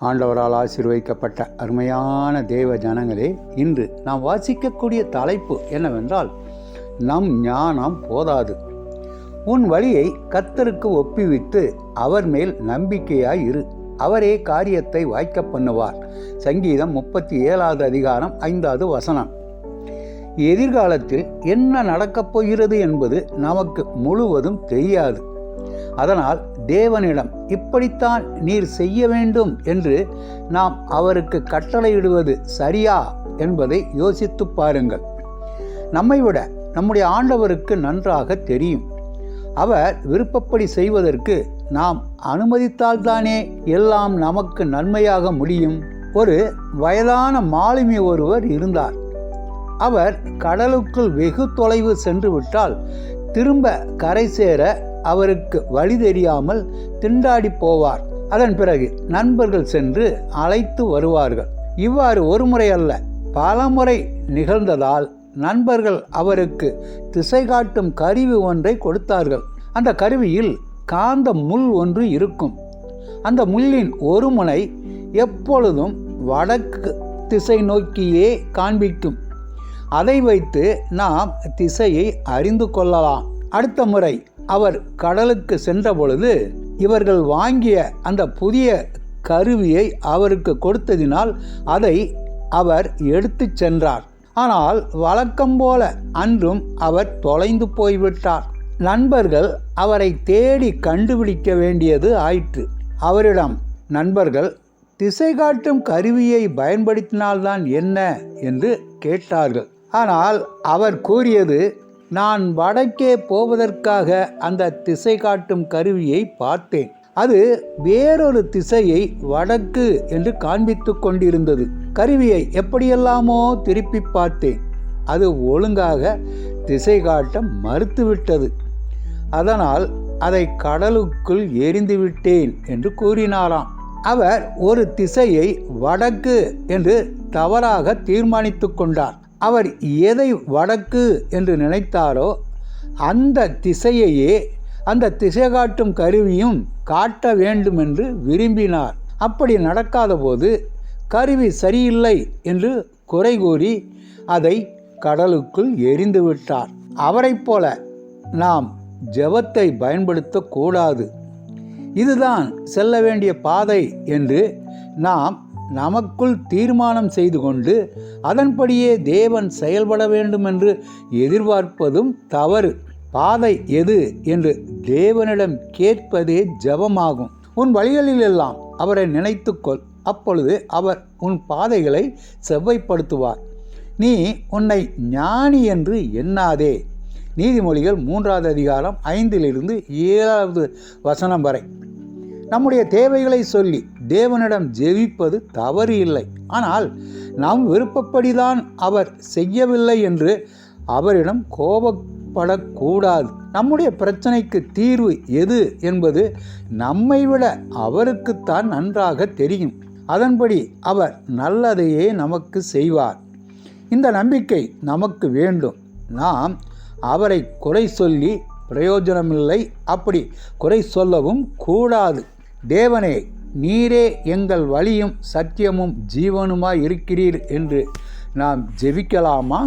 ஆண்டவரால் ஆசீர்வதிக்கப்பட்ட அருமையான தேவ ஜனங்களே இன்று நாம் வாசிக்கக்கூடிய தலைப்பு என்னவென்றால் நம் ஞானம் போதாது. உன் வழியை கத்தருக்கு ஒப்புவித்து அவர் மேல் நம்பிக்கையாய் இரு. அவரே காரியத்தை வாய்க்க பண்ணுவார். சங்கீதம் முப்பத்தி ஏழாவது அதிகாரம் ஐந்தாவது வசனம். எதிர்காலத்தில் என்ன நடக்கப் போகிறது என்பது நமக்கு முழுவதும் தெரியாது. அதனால் தேவனிடம் இப்படித்தான் நீர் செய்ய வேண்டும் என்று நாம் அவருக்கு கட்டளையிடுவது சரியா என்பதை யோசித்து பாருங்கள். நம்மை விட நம்முடைய ஆண்டவருக்கு நன்றாக தெரியும். அவர் விருப்பப்படி செய்வதற்கு நாம் அனுமதித்தால்தானே எல்லாம் நமக்கு நன்மையாக முடியும். ஒரு வயதான மாலுமி ஒருவர் இருந்தார். அவர் கடலுக்குள் வெகு தொலைவு சென்று விட்டால் திரும்ப கரை சேர அவருக்கு வழி தெரியாமல் திண்டாடி போவார். அதன் பிறகு நண்பர்கள் சென்று அழைத்து வருவார்கள். இவ்வாறு ஒரு முறை அல்ல பல முறை நிகழ்ந்ததால் நண்பர்கள் அவருக்கு திசை காட்டும் கருவி ஒன்றை கொடுத்தார்கள். அந்த கருவியில் காந்த முள் ஒன்று இருக்கும். அந்த முள்ளின் ஒரு முனை எப்பொழுதும் வடக்கு திசை நோக்கியே காண்பிக்கும். அதை வைத்து நாம் திசையை அறிந்து கொள்ளலாம். அடுத்த முறை அவர் கடலுக்கு சென்ற பொழுது இவர்கள் வாங்கிய அந்த புதிய கருவியை அவருக்கு கொடுத்ததினால் அதை அவர் எடுத்து சென்றார். ஆனால் வழக்கம் போல அன்றும் அவர் தொலைந்து போய்விட்டார். நண்பர்கள் அவரை தேடி கண்டுபிடிக்க வேண்டியது ஆயிற்று. அவரிடம் நண்பர்கள் திசை காட்டும் கருவியை பயன்படுத்தினால்தான் என்ன? என்று கேட்டார்கள். ஆனால் அவர் கூறியது நான் வடக்கே போவதற்காக அந்த திசை காட்டும் கருவியை பார்த்தேன். அது வேறொரு திசையை வடக்கு என்று காண்பித்து கொண்டிருந்தது. கருவியை எப்படியெல்லாமோ திருப்பி பார்த்தேன். அது ஒழுங்காக திசை காட்ட மறுத்துவிட்டது. அதனால் அதை கடலுக்குள் எரிந்துவிட்டேன் என்று கூறினாராம் அவர் ஒரு திசையை வடக்கு என்று தவறாக தீர்மானித்து கொண்டார். அவர் எதை வடக்கு என்று நினைத்தாரோ அந்த திசையையே அந்த திசை காட்டும் கருவியும் காட்ட வேண்டும் என்று விரும்பினார். அப்படி நடக்காத போது கருவி சரியில்லை என்று குறை கூறி அதை கடலுக்குள் எரிந்துவிட்டார் அவரைப் போல நாம் ஜெபத்தை பயன்படுத்தக்கூடாது. இதுதான் செல்ல வேண்டிய பாதை என்று நாம் நமக்குள் தீர்மானம் செய்து கொண்டு அதன்படியே தேவன் செயல்பட வேண்டும் என்று எதிர்பார்ப்பதும் தவறு. பாதை எது என்று தேவனிடம் கேட்பதே ஜபமாகும். உன் வழிகளிலெல்லாம் அவரை நினைத்துக்கொள். அப்பொழுது அவர் உன் பாதைகளை செவ்வைப்படுத்துவார். நீ உன்னை ஞானி என்று எண்ணாதே. நீதிமொழிகள் மூன்றாவது அதிகாரம் ஐந்திலிருந்து ஏழாவது வசனம் வரை. நம்முடைய தேவைகளை சொல்லி தேவனிடம் ஜெபிப்பது தவறு இல்லை ஆனால் நம் விருப்பப்படிதான் அவர் செய்யவில்லை என்று அவரிடம் கோபப்படக்கூடாது. நம்முடைய பிரச்சனைக்கு தீர்வு எது என்பது நம்மை விட அவருக்குத்தான் நன்றாக தெரியும். அதன்படி அவர் நல்லதையே நமக்கு செய்வார். இந்த நம்பிக்கை நமக்கு வேண்டும். நாம் அவரை குறை சொல்லி பிரயோஜனமில்லை. அப்படி குறை சொல்லவும் கூடாது. தேவனே நீரே எங்கள் வழியும் சத்தியமும் ஜீவனுமாய் இருக்கிறீர் என்று நாம் ஜெபிக்கலாமா?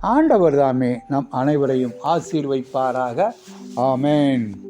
ஆண்டவர் தாமே நம் அனைவரையும் ஆசீர்வைப்பாராக. ஆமேன்.